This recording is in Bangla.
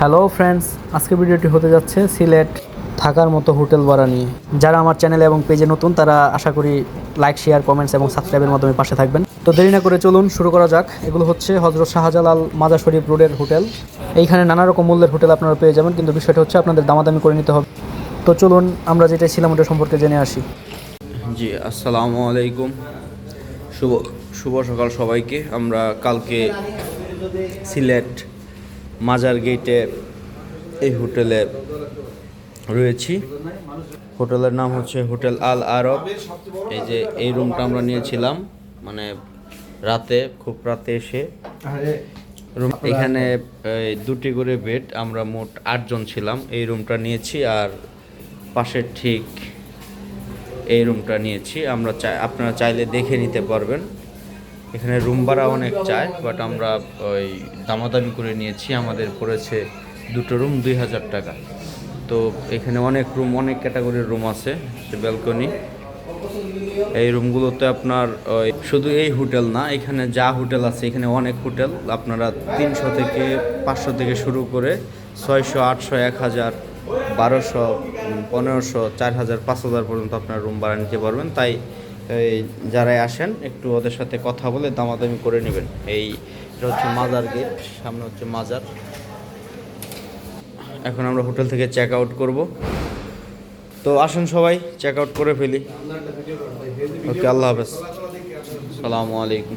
হ্যালো ফ্রেন্ডস আজকে ভিডিওটি হতে যাচ্ছে সিলেট থাকার মতো হোটেল ভাড়া নিয়ে। যারা আমার চ্যানেলে এবং পেজে নতুন, তারা আশা করি লাইক শেয়ার কমেন্টস এবং সাবস্ক্রাইবের মাধ্যমে পাশে থাকবেন। তো দেরি না করে চলুন, শুরু করা যাক। এগুলো হচ্ছে হজরত শাহজালাল মাজার শরীফ রোডের হোটেল। এইখানে নানা রকম মূল্যের হোটেল আপনারা পেয়ে যাবেন, কিন্তু বিষয়টা হচ্ছে আপনাদের দামাদামি করে নিতে হবে। তো চলুন, আমরা যেটা ছিলাম ওটা সম্পর্কে জেনে আসি। জি, আসসালামু আলাইকুম। শুভ শুভ সকাল সবাইকে। আমরা কালকে সিলেট মাজার গেটে এই হোটেলে রয়েছি। হোটেলের নাম হচ্ছে হোটেল আল আরব। এই যে এই রুমটা আমরা নিয়েছিলাম মানে রাতে খুব রাতে এসে। রুম এখানে দুটি করে বেড আমরা মোট আটজন ছিলাম। এই রুমটা নিয়েছি আর পাশের ঠিক এই রুমটা নিয়েছি। আমরা চাই আপনারা চাইলে দেখে নিতে পারবেন। এখানে রুম ভাড়া অনেক চায় বাট আমরা ওই দামাদামি করে নিয়েছি। আমাদের পড়েছে দুটো রুম, দুই হাজার টাকা। তো এখানে অনেক রুম, অনেক ক্যাটাগরির রুম আছে ব্যালকনি এই রুমগুলোতে আপনার ওই শুধু এই হোটেল না, এখানে যা হোটেল আছে, এখানে অনেক হোটেল। আপনারা তিনশো থেকে পাঁচশো থেকে শুরু করে ছয়শো, আটশো, এক হাজার, বারোশো পনেরোশো, চার হাজার, পাঁচ হাজার পর্যন্ত আপনার রুম ভাড়া নিতে পারবেন। তাই এই যারাই আসেন, একটু ওদের সাথে কথা বলে দামাদামি করে নেবেন। এই এটা হচ্ছে মাজার গেট, সামনে হচ্ছে মাজার। এখন আমরা হোটেল থেকে চেক আউট করব। তো আসুন সবাই চেক আউট করে ফেলি। ওকে, আল্লাহ হাফেজ। সালামু আলাইকুম।